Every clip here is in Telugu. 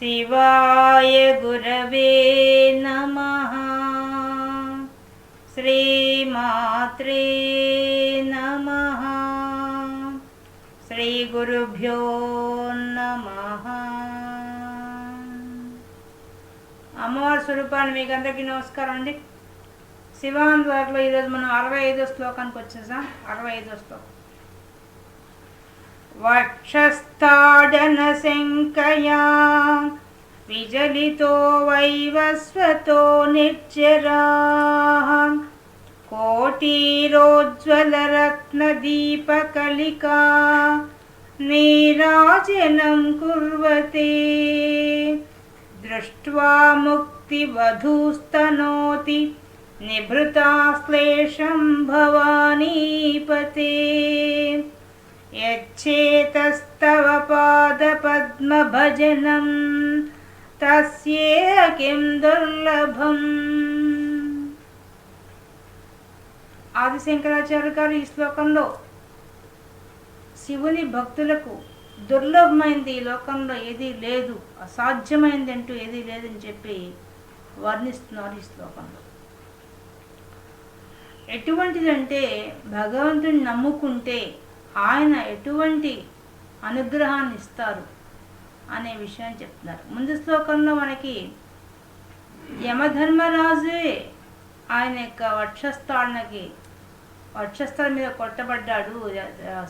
శివాయ గురవే నమః. శ్రీమాత్రే నమః. శ్రీ గురుభ్యో నమః. అమ్మవారి స్వరూపాన్ని మీకు అందరికీ నమస్కారం అండి. శివాన్ ద్వారలో ఈరోజు మనం అరవై ఐదో శ్లోకానికి వచ్చేసాం. అరవై ఐదో శ్లోకం. वक्षस्ताडनशङ्कया विजलितो वैवस्वतो निर्जराः कोटीरोज्ज्वलरत्नदीपकलिका नीराजनं कुर्वते। दृष्ट्वा मुक्तिवधूस्तनोति निभृता क्लेशं भवानीपते। यच्चेतस्तव पादपद्मभजनं तस्येह किं దుర్లభం ఆదిశంకరాచార్య గారు ఈ శ్లోకంలో శివుని భక్తులకు దుర్లభమైంది ఈ లోకంలో ఏదీ లేదు అసాధ్యమైంది అంటూ ఏదీ లేదని చెప్పి వర్ణిస్తున్నారు ఈ శ్లోకంలో ఎటువంటిదంటే భగవంతుని నమ్ముకుంటే ఆయన ఎటువంటి అనుగ్రహాన్ని ఇస్తారు అనే విషయాన్ని చెప్తున్నారు. ముందు శ్లోకంలో మనకి యమధర్మరాజే ఆయన యొక్క వక్షస్థానకి వక్షస్థలం మీద కొట్టబడ్డాడు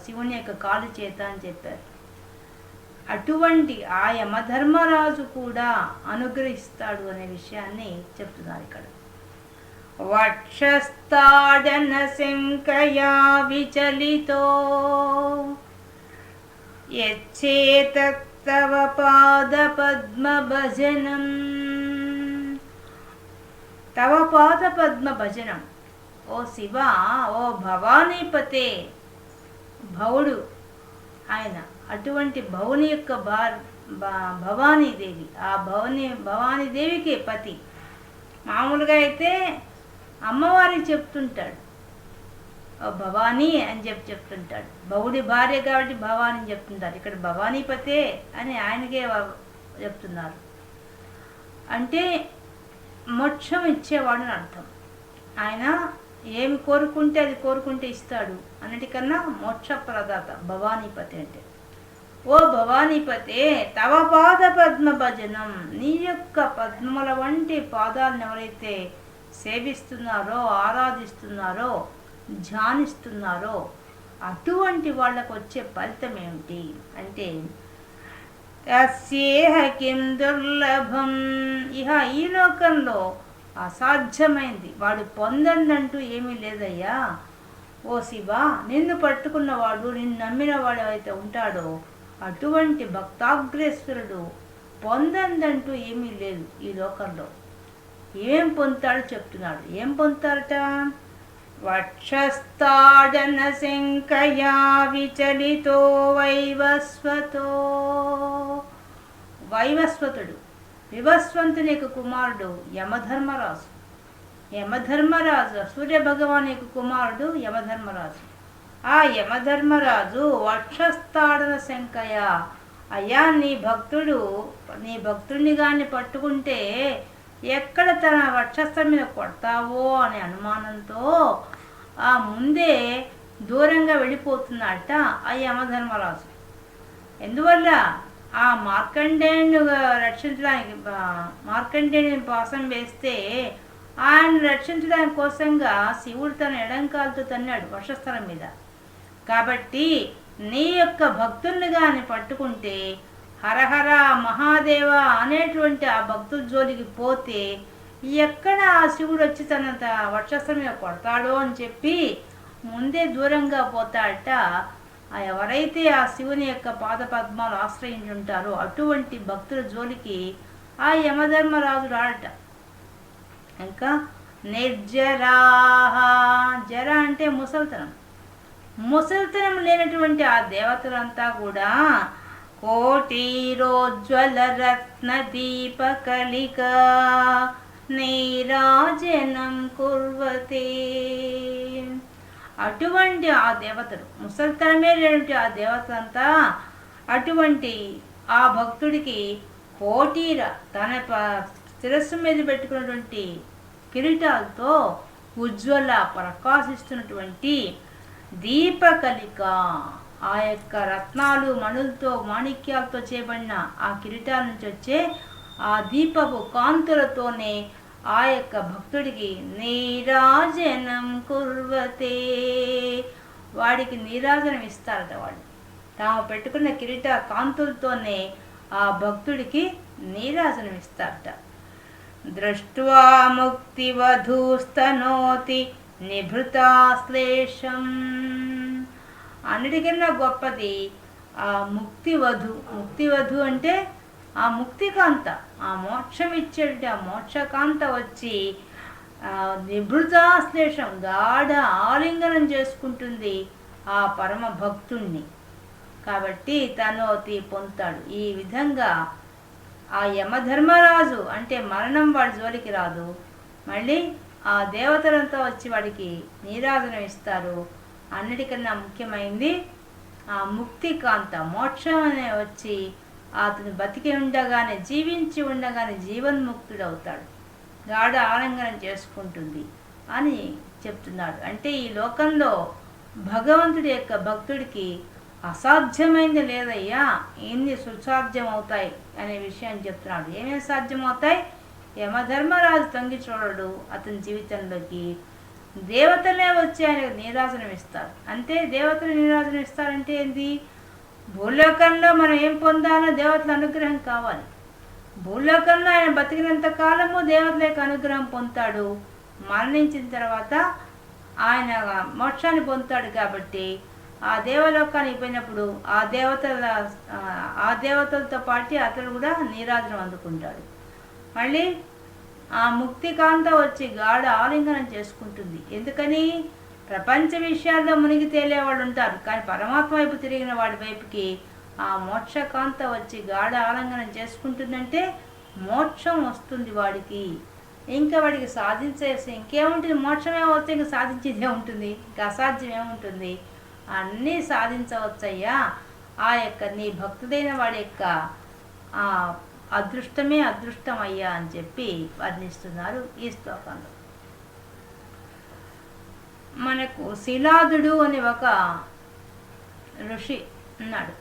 శివుని యొక్క కాలు చేత అని చెప్పారు. అటువంటి ఆ యమధర్మరాజు కూడా అనుగ్రహిస్తాడు అనే విషయాన్ని చెప్తున్నారు ఇక్కడ. वक्षस्ताडनशङ्कया विचलितो పద్మ భజనం తవ పాద పద్మ భజనం ఓ శివ ఓ భవానీపతే. భవుడు ఆయన అటువంటి భవుని యొక్క భవానీదేవి. ఆ భవని భవానీదేవికి పతి. మామూలుగా అయితే అమ్మవారికి చెప్తుంటాడు. భవానీ అని చెప్పి చెప్తుంటాడు. బహుడి భార్య కాబట్టి భవానీ అని చెప్తుంటారు. ఇక్కడ భవానీపతే అని ఆయనకే చెప్తున్నారు. అంటే మోక్షం ఇచ్చేవాడు అని అర్థం. ఆయన ఏమి కోరుకుంటే అది కోరుకుంటే ఇస్తాడు అన్నిటికన్నా మోక్ష ప్రదాత భవానీపతి అంటే. ఓ భవానీపతే తవ పాద పద్మ భజనం నీ యొక్క పద్మల వంటి పాదాలను ఎవరైతే సేవిస్తున్నారో ఆరాధిస్తున్నారో ధ్యానిస్తున్నారో అటువంటి వాళ్ళకు వచ్చే ఫలితం ఏమిటి? అంటే తస్యేహ కిం దుర్లభం. ఇహ ఈ లోకంలో అసాధ్యమైంది. వాడు పొందందంటూ ఏమీ లేదయ్యా. ఓ శివ నిన్ను పట్టుకున్నవాడు నిన్ను నమ్మిన వాడు అయితే ఉంటాడో అటువంటి భక్తాగ్రేశ్వరుడు పొందందంటూ ఏమీ లేదు ఈ లోకంలో. ఏం పొందుతాడో చెప్తున్నాడు. ఏం పొందుతారట వక్షస్థాడన శంకయా విచలితో వైవస్వతో. వైవస్వతుడు. వివస్వంతుని యొక్క కుమారుడు యమధర్మరాజు. యమధర్మరాజు సూర్య భగవాన్ యొక్క కుమారుడు యమధర్మరాజు. ఆ యమధర్మరాజు వక్షస్థాడన శంకయ అయ్యా నీ భక్తుడు నీ భక్తుడిని కానీ పట్టుకుంటే ఎక్కడ తన వక్షస్థం మీద కొడతావో అనే అనుమానంతో ఆ ముందే దూరంగా వెళ్ళిపోతున్నట్ట ఆ యమధర్మరాజు. ఎందువల్ల? ఆ మార్కండేయుని రక్షించడానికి మార్కండేయుని పాసం వేస్తే ఆయన రక్షించడానికి కోసంగా శివుడు తన ఎడంకాలతో తన్నాడు వర్షస్థలం మీద. కాబట్టి నీ యొక్క భక్తుల్ని కానీ పట్టుకుంటే హరహర మహాదేవ అనేటువంటి ఆ భక్తుల జోలికి పోతే ఎక్కడ ఆ శివుడు వచ్చి తన వర్షస్థలం మీద కొడతాడో అని చెప్పి ముందే దూరంగా పోతాడట. ఎవరైతే ఆ శివుని యొక్క పాద పద్మాలు ఆశ్రయించుంటారో అటువంటి భక్తుల జోలికి ఆ యమధర్మరాజు రాడట. ఇంకా నిర్జరాహ. జర అంటే ముసల్తనం. ముసల్తనం లేనటువంటి ఆ దేవతలంతా కూడా కోటిరోజ్వల రత్న దీపకలిక నీరాజనం కుర్వతే అటువంటి ఆ దేవతలు ముసలితనమే లేనటువంటి ఆ దేవతలంతా అటువంటి ఆ భక్తుడికి కోటీర తన ప- శిరస్సు మీద పెట్టుకున్నటువంటి కిరీటాలతో ఉజ్వల ప్రకాశిస్తున్నటువంటి దీపకలిక. ఆ యొక్క రత్నాలు మణులతో మాణిక్యాలతో చేయబడిన ఆ కిరీటాల నుంచి వచ్చే ఆ దీపపు కాంతులతోనే ఆ యొక్క భక్తుడికి నీరాజనం కుర్వతే. వాడికి నీరాజనం ఇస్తారట వాళ్ళు. తాము పెట్టుకున్న కిరీట కాంతులతోనే ఆ భక్తుడికి నీరాజనం ఇస్తారట. దృష్ట్వా ముక్తివధూస్తనోతి నిభృతాశ్లేషం. అన్నిటికన్నా గొప్పది ఆ ముక్తివధు ముక్తివధు అంటే ఆ ముక్తికాంత. ఆ మోక్షం ఇచ్చేటి ఆ మోక్షకాంత వచ్చి నిభృతాశ్లేషం గాఢ ఆలింగనం చేసుకుంటుంది ఆ పరమ భక్తుణ్ణి. కాబట్టి తను అతి పొందుతాడు. ఈ విధంగా ఆ యమధర్మరాజు అంటే మరణం వాడి జోలికి రాదు. మళ్ళీ ఆ దేవతలంతా వచ్చి వాడికి నీరాజనం ఇస్తారు. అన్నిటికన్నా ముఖ్యమైంది ఆ ముక్తి కాంత. మోక్షం అనే వచ్చి అతను బతికి ఉండగానే జీవించి ఉండగానే జీవన్ముక్తుడు అవుతాడు గాఢ ఆలంగనం చేసుకుంటుంది అని చెప్తున్నాడు. అంటే ఈ లోకంలో భగవంతుడి యొక్క భక్తుడికి అసాధ్యమైంది లేదయ్యా? ఎన్ని సుసాధ్యం అవుతాయి అనే విషయాన్ని చెప్తున్నాడు. ఏమేమి సాధ్యం అవుతాయి యమధర్మరాజు తొంగి చూడడు. అతని జీవితంలోకి దేవతలే వచ్చి ఆయనకు నీరాజనం ఇస్తారు. అంటే దేవతలు నీరాజనం ఇస్తారంటే ఏంది? భూలోకంలో మనం ఏం పొందాలో దేవతల అనుగ్రహం కావాలి. భూలోకంలో ఆయన బతికినంత కాలము దేవతల యొక్క అనుగ్రహం పొందుతాడు. మరణించిన తర్వాత ఆయన మోక్షాన్ని పొందుతాడు కాబట్టి ఆ దేవలోకానికి పోయినప్పుడు ఆ దేవతల ఆ- ఆ దేవతలతో పాటు అతడు కూడా నీరాజనం అందుకుంటాడు. మళ్ళీ ఆ ముక్తికాంత వచ్చి గాఢ ఆలింగనం చేసుకుంటుంది. ఎందుకని? ప్రపంచ విషయాల్లో మునిగి తేలేవాడు ఉంటారు. కానీ పరమాత్మ వైపు తిరిగిన వాడి వైపుకి ఆ మోక్షకాంత వచ్చి గాఢ ఆలంగనం చేసుకుంటుందంటే మోక్షం వస్తుంది వాడికి. ఇంకా వాడికి సాధించేసి ఇంకేముంటుంది? మోక్షమే వస్తే ఇంకా సాధించేదే ఉంటుంది ఇంకా అసాధ్యం ఏముంటుంది? అన్నీ సాధించవచ్చయ్యా. ఆ యొక్క నీ భక్తుడైన వాడి యొక్క అదృష్టమే అదృష్టం అయ్యా అని చెప్పి వర్ణిస్తున్నారు ఈ శ్లోకంలో. మనకు శిలాదుడు అనే ఒక ఋషి ఉన్నాడు.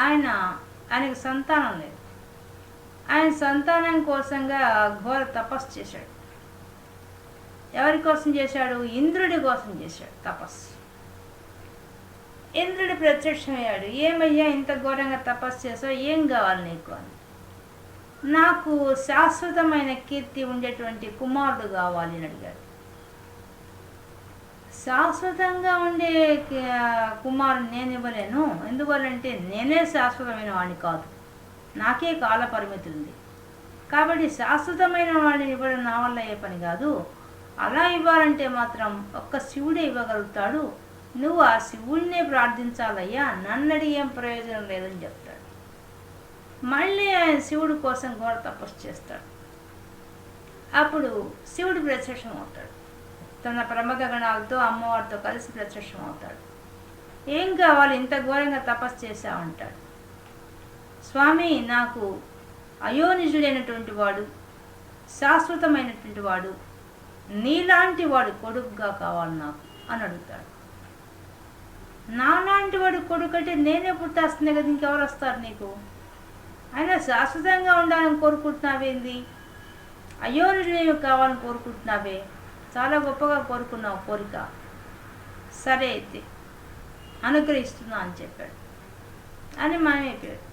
ఆయన ఆయనకు సంతానం లేదు. ఆయన సంతానం కోసంగా ఘోర తపస్సు చేశాడు. ఎవరి కోసం చేశాడు? ఇంద్రుడి కోసం చేశాడు తపస్సు. ఇంద్రుడు ప్రత్యక్షమయ్యాడు. ఏమయ్యా ఇంత ఘోరంగా తపస్సు చేసావు? ఏం కావాలి నీకు అని. నాకు శాశ్వతమైన కీర్తి ఉండేటువంటి కుమారుడు కావాలి అని అడిగాడు. శాశ్వతంగా ఉండే కి- కుమారుడు నేను ఇవ్వలేను. ఎందువల్లంటే నేనే శాశ్వతమైన వాడిని కాదు. నాకే కాల పరిమితి ఉంది. కాబట్టి శాశ్వతమైన వాడిని ఇవ్వడం నా వల్ల ఏ పని కాదు. అలా ఇవ్వాలంటే మాత్రం ఒక్క శివుడే ఇవ్వగలుగుతాడు. నువ్వు ఆ శివుడినే ప్రార్థించాలయ్యా. నన్ను ఏం ప్రయోజనం లేదని చెప్తాడు మళ్ళీ ఆయన శివుడి కోసం ఘోర తపస్సు చేస్తాడు. అప్పుడు శివుడు ప్రత్యక్షం అవుతాడు. తన ప్రమద గణాలతో అమ్మవారితో కలిసి ప్రత్యక్షం అవుతాడు. ఏం కావాలి? ఇంత ఘోరంగా తపస్సు చేశావంటాడు. స్వామి నాకు అయోనిజుడైనటువంటి వాడు శాశ్వతమైనటువంటి వాడు నీలాంటి వాడు కొడుకుగా కావాలి నాకు అని అడుగుతాడు. నాలాంటి వాడు కొడుకు అంటే నేనే పుట్టేస్తుంది కదా ఇంకెవరు వస్తారు నీకు? ఆయన శాశ్వతంగా ఉండాలని కోరుకుంటున్నావేంది? అయోనిజుడేమి కావాలని కోరుకుంటున్నావే? చాలా గొప్పగా కోరుకున్నావు కోరిక. సరే అయితే అనుగ్రహిస్తున్నా అని చెప్పాడు. అని మాయమైపోయాడు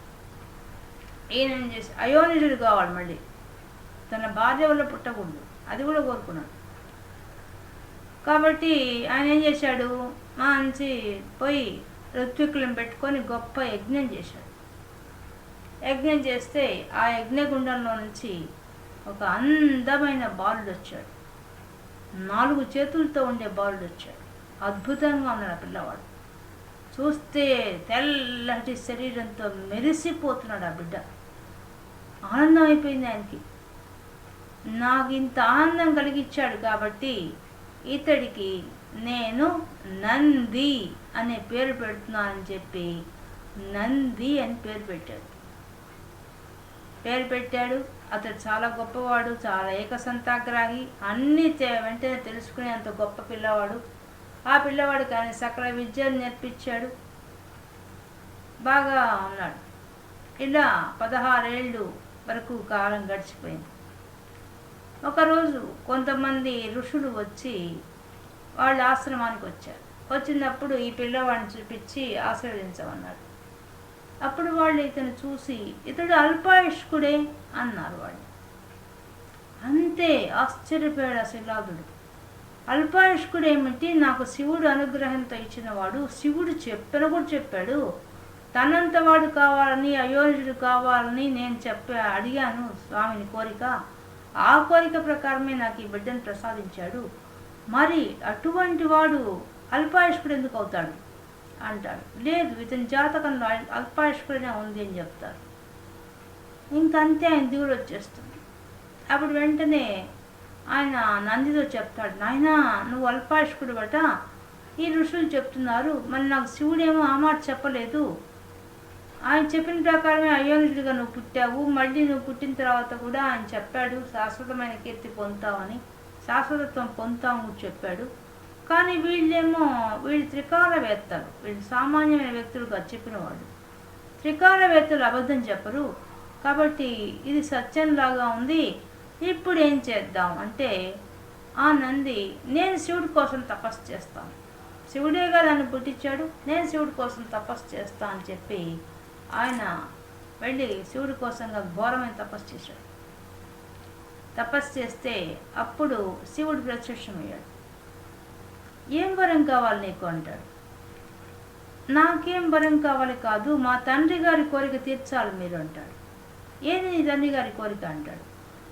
ఈయన ఏం చేసి అయోనిజుడు కావాలి మళ్ళీ. తన భార్య వల్ల పుట్టకూడదు. అది కూడా కోరుకున్నాడు. కాబట్టి ఆయన ఏం చేశాడు? మంచి పోయి ఋత్వికులను పెట్టుకొని గొప్ప యజ్ఞం చేశాడు. యజ్ఞం చేస్తే ఆ యజ్ఞగుండంలో నుంచి ఒక అందమైన బాలుడు వచ్చాడు నాలుగు చేతులతో ఉండే బాలుడు వచ్చాడు అద్భుతంగా ఉన్నాడు ఆ పిల్లవాడు. చూస్తే తెల్లటి శరీరంతో మెరిసిపోతున్నాడు ఆ బిడ్డ. ఆనందం అయిపోయింది ఆయనకి. నాకు ఇంత ఆనందం కలిగించాడు కాబట్టి ఇతడికి నేను నంది అనే పేరు పెడుతున్నానని చెప్పి నంది అని పేరు పెట్టాడు. పేరు పెట్టాడు. అతడు చాలా గొప్పవాడు చాలా ఏకసంతాగ్రాహి. అన్నీ వెంటనే తెలుసుకునే అంత గొప్ప పిల్లవాడు. ఆ పిల్లవాడు కానీ సకల విద్యను నేర్పించాడు. బాగా ఉన్నాడు. ఇలా పదహారేళ్ళు వరకు కాలం గడిచిపోయింది. ఒకరోజు కొంతమంది ఋషులు వచ్చి వాళ్ళ ఆశ్రమానికి వచ్చారు. వచ్చినప్పుడు ఈ పిల్లవాడిని చూపించి ఆశీర్వదించమన్నాడు. అప్పుడు వాళ్ళు ఇతను చూసి ఇతడు అల్పాయుష్కుడే అన్నారు వాళ్ళు. అంతే ఆశ్చర్యపోయాడు శిలాదుడు. అల్పాయుష్కుడేమిటి? నాకు శివుడు అనుగ్రహంతో ఇచ్చినవాడు శివుడు చెప్పిన కూడా చెప్పాడు. తనంత వాడు కావాలని అయోధ్యుడు కావాలని నేను చెప్పా అడిగాను స్వామిని కోరిక. ఆ కోరిక ప్రకారమే నాకు ఈ బిడ్డను ప్రసాదించాడు. మరి అటువంటి వాడు అల్పాయుష్కుడు ఎందుకు అవుతాడు? అంటాడు లేదు ఇతని జాతకంలో ఆయన అల్పాయుష్కుడనే ఉంది అని చెప్తారు. ఇంకంతే ఆయన దిగులు వచ్చేస్తుంది. అప్పుడు వెంటనే ఆయన నందితో చెప్తాడు నాయన నువ్వు అల్పాయుష్కుడు బట ఈ ఋషులు చెప్తున్నారు మరి నాకు శివుడేమో ఆ మాట చెప్పలేదు. ఆయన చెప్పిన ప్రకారమే అయోనిజుడిగా నువ్వు పుట్టావు మళ్ళీ నువ్వు పుట్టిన తర్వాత కూడా ఆయన చెప్పాడు శాశ్వతమైన కీర్తి పొందుతావని శాశ్వతత్వం పొందుతావు చెప్పాడు. కానీ వీళ్ళేమో వీళ్ళు త్రికాలవేత్తలు వీళ్ళు సామాన్యమైన వ్యక్తులుగా చెప్పినవాడు త్రికాలవేత్తలు అబద్ధం చెప్పరు. కాబట్టి ఇది సత్యంలాగా ఉంది. ఇప్పుడు ఏం చేద్దాం అంటే ఆ నంది నేను శివుడి కోసం తపస్సు చేస్తాను. శివుడేగా నన్ను పుట్టించాడు నేను శివుడి కోసం తపస్సు చేస్తా అని చెప్పి ఆయన వెళ్ళి శివుడి కోసంగా ఘోరమైన తపస్సు చేశాడు. తపస్సు చేస్తే అప్పుడు శివుడు ప్రత్యక్షమయ్యాడు. ఏం వరం కావాలి నీకు అంటాడు. నాకేం వరం కావాలి కాదు మా తండ్రి గారి కోరిక తీర్చాలి మీరు అంటాడు. ఏది నీ తండ్రి గారి కోరిక అంటాడు.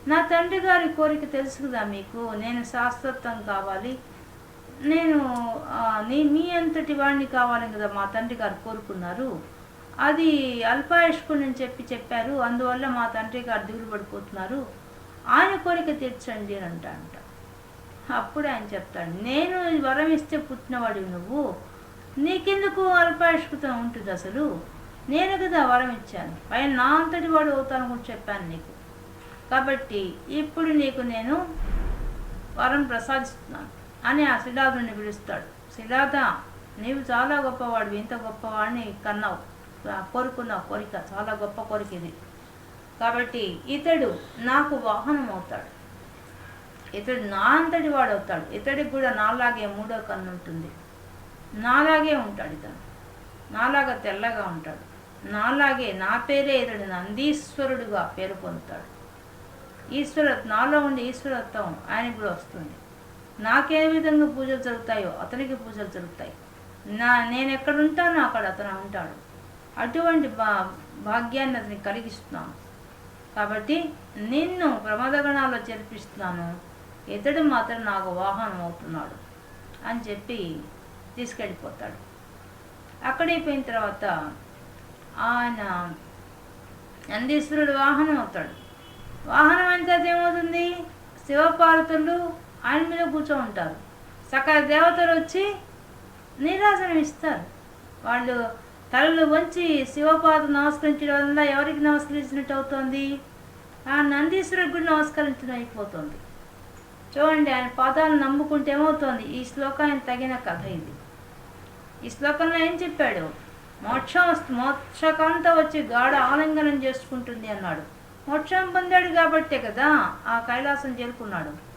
నా తండ్రి గారి కోరిక తెలుసు కదా మీకు? నేను శాశ్వతం కావాలి. నేను నీ మీ అంతటి వాడిని కావాలని కదా మా తండ్రి గారు కోరుకున్నారు. అది అల్పాయుష్కుని చెప్పి చెప్పారు అందువల్ల మా తండ్రి గారు దిగులు పడిపోతున్నారు ఆయన కోరిక తీర్చండి అని అంట అంట అప్పుడు ఆయన చెప్తాడు నేను వరం ఇస్తే పుట్టినవాడు నువ్వు. నీకెందుకు అల్పాయుష్కృతం ఉంటుంది అసలు? నేను కదా వరం ఇచ్చాను. పైన నా అంతటి వాడు అవుతాను కూడా చెప్పాను నీకు. కాబట్టి ఇప్పుడు నీకు నేను వరం ప్రసాదిస్తున్నాను అని ఆ శిలాదుని పిలుస్తాడు. శిలాద నీవు చాలా గొప్పవాడు ఇంత గొప్పవాడిని కన్నావు. కోరుకున్నావు కోరిక చాలా గొప్ప కోరిక ఇది. కాబట్టి ఇతడు నాకు వాహనం అవుతాడు ఇతడు నా అంతటి వాడు అవుతాడు ఇతడికి కూడా నాలాగే మూడో కన్ను ఉంటుంది. నాలాగే ఉంటాడు ఇతను నాలాగా తెల్లగా ఉంటాడు. నాలాగే నా పేరే ఇతడు నందీశ్వరుడుగా పేరు పొందుతాడు. ఈశ్వర నాలో ఉండే ఈశ్వరత్వం ఆయనకు కూడా వస్తుంది. నాకే విధంగా పూజలు జరుగుతాయో అతనికి పూజలు జరుగుతాయి. నా నేను ఎక్కడ ఉంటానో అక్కడ అతను ఉంటాడు. అటువంటి భా భాగ్యాన్ని అతనికి కలిగిస్తున్నాను. కాబట్టి నిన్ను ప్రమాదగణాల్లో చేర్పిస్తున్నాను. ఇతడు మాత్రం నాకు వాహనం అవుతున్నాడు అని చెప్పి తీసుకెళ్ళిపోతాడు. అక్కడైపోయిన తర్వాత ఆయన నందీశ్వరుడు వాహనం అవుతాడు. వాహనం అయితే అదేమవుతుంది? శివపార్వతులు ఆయన మీద కూర్చో ఉంటారు. సకల దేవతలు వచ్చి నీరాజనం ఇస్తారు. వాళ్ళు తలలు వంచి శివపాద నమస్కరించడం వల్ల ఎవరికి నమస్కరించినట్టు అవుతుంది? ఆ నందీశ్వరుడికి కూడా నమస్కరించడం అయిపోతుంది. చూడండి ఆయన పాదాలు నమ్ముకుంటే ఏమవుతోంది? ఈ శ్లోకానికి తగిన కథ ఇది. ఈ శ్లోకంలో ఏం చెప్పాడు? మోక్షం మోక్షకాంత వచ్చి గాఢ ఆలింగనం చేసుకుంటుంది అన్నాడు. మోక్షం పొందాడు కాబట్టే కదా ఆ కైలాసం చేరుకున్నాడు.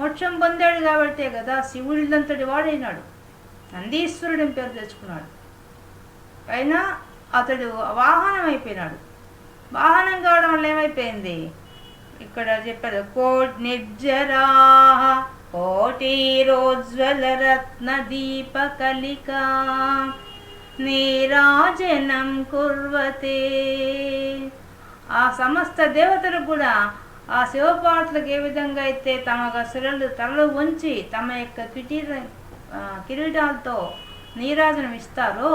మోక్షం పొందాడు కాబట్టే కదా శివుడిదంతటి వాడైనాడు. నందీశ్వరుడిని పేరు తెచ్చుకున్నాడు. అయినా అతడు వాహనం అయిపోయినాడు. వాహనం కావడం వల్ల ఏమైపోయింది? ఇక్కడ చెప్పారు కోట్ నిర్జరా కోటి రత్న దీప కలిక నీరాజనం కుర్వతే. ఆ సమస్త దేవతలు కూడా ఆ శివపార్తులకు ఏ విధంగా అయితే తమ సురలు తలలు ఉంచి తమ యొక్క కిటీర కిరీటాలతో నీరాజనం ఇస్తారో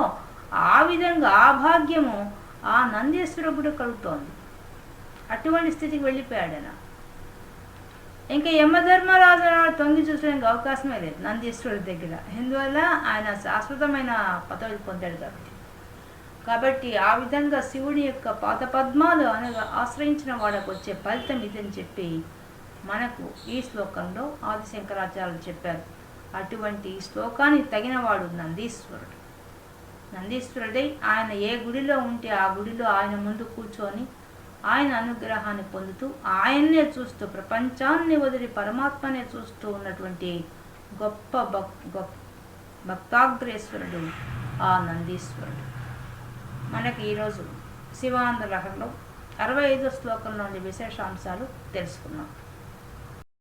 ఆ విధంగా ఆ భాగ్యము ఆ నందీశ్వరుడు కలుగుతోంది. అటువంటి స్థితికి వెళ్ళిపోయాడు ఆయన ఇంకా యమధర్మరాజు తొంగి చూసడానికి అవకాశమే లేదు నందీశ్వరుడి దగ్గర. ఎందువల్ల? ఆయన శాశ్వతమైన పదవి పొందాడు కాబట్టి. కాబట్టి ఆ విధంగా శివుని యొక్క పాత పద్మాలు అనగా ఆశ్రయించిన వాళ్ళకు వచ్చే ఫలితం ఇదని చెప్పి మనకు ఈ శ్లోకంలో ఆదిశంకరాచార్యులు చెప్పారు. అటువంటి ఈ శ్లోకానికి తగినవాడు నందీశ్వరుడు. నందీశ్వరుడై ఆయన ఏ గుడిలో ఉంటే ఆ గుడిలో ఆయన ముందు కూర్చొని ఆయన అనుగ్రహాన్ని పొందుతూ ఆయన్నే చూస్తూ ప్రపంచాన్ని వదిలి పరమాత్మనే చూస్తూ ఉన్నటువంటి గొప్ప భక్ గొప్ప భక్తాగ్రేశ్వరుడు ఆ నందీశ్వరుడు. మనకి ఈరోజు శివానంద లహరిలో అరవై ఐదో శ్లోకంలోని విశేషాంశాలు తెలుసుకున్నాం.